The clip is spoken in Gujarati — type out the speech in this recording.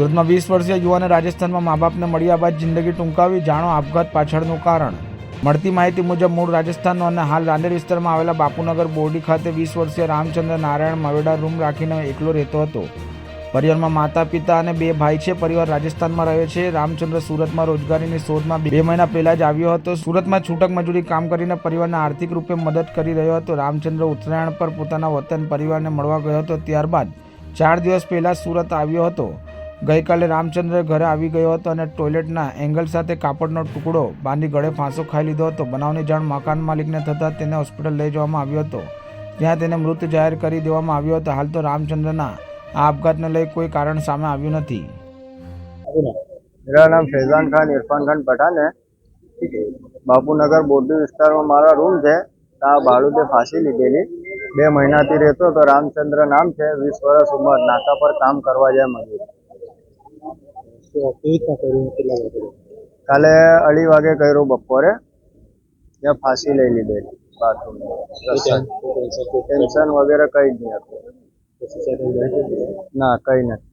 સુરતમાં વીસ વર્ષીય યુવાને રાજસ્થાનમાં મા બાપને મળ્યા બાદ જિંદગી ટૂંકાવી જાણો આપઘાત પાછળનું કારણ. મળતી માહિતી મુજબ મૂળ રાજસ્થાનનો અને હાલ રાંદેર વિસ્તારમાં આવેલા બાપુનગર બોરડી ખાતે વીસ વર્ષીય રામચંદ્ર નારાયણ મવેડા રૂમ રાખીને એકલો રહેતો હતો. પરિવારમાં માતા, પિતા અને બે ભાઈ છે. પરિવાર રાજસ્થાનમાં રહે છે. રામચંદ્ર સુરતમાં રોજગારીની શોધમાં બે મહિના પહેલા જ આવ્યો હતો. સુરતમાં છૂટક મજૂરી કામ કરીને પરિવારને આર્થિક રૂપે મદદ કરી રહ્યો હતો. રામચંદ્ર ઉત્તરાયણ પર પોતાના વતન પરિવારને મળવા ગયો હતો. ત્યારબાદ ચાર દિવસ પહેલા સુરત આવ્યો હતો. ગઈકાલે રામચંદ્ર ઘરે આવી ગયો હતો અને ટોયલેટના એંગલ સાથે કાપડનો ટુકડો બાંધી ગળે ફાંસો ખાઈ લીધો હતો. બનાવની જાણ મકાન માલિકને થતાં તેને હોસ્પિટલ લઈ જવામાં આવ્યો હતો. ત્યાં તેને મૃત જાહેર કરી દેવામાં આવ્યો હતો. હાલ તો રામચંદ્રના આ આપઘાતને લઈ કોઈ કારણ સામે આવ્યું નથી. મારા નામ ફૈઝાન ખાન, ઇરફાન ખાન પઠાન હે બાપુનગર બોરડી વિસ્તારમાં મારા રૂમ છે. આ ભાડું ફાંસી લીધેલી. બે મહિનાથી રહેતો તો રામચંદ્ર નામ છે. વીસ વર્ષ ઉંમર. નાકા પર કામ કરવા જાય મજૂર કાલે અઢી વાગે કર્યું બપોરે. ત્યાં ફાંસી લઈ લીધેલી બાથરૂમ ટેન્શન વગેરે કઈ જ નહીં હતું. ના કઈ નથી.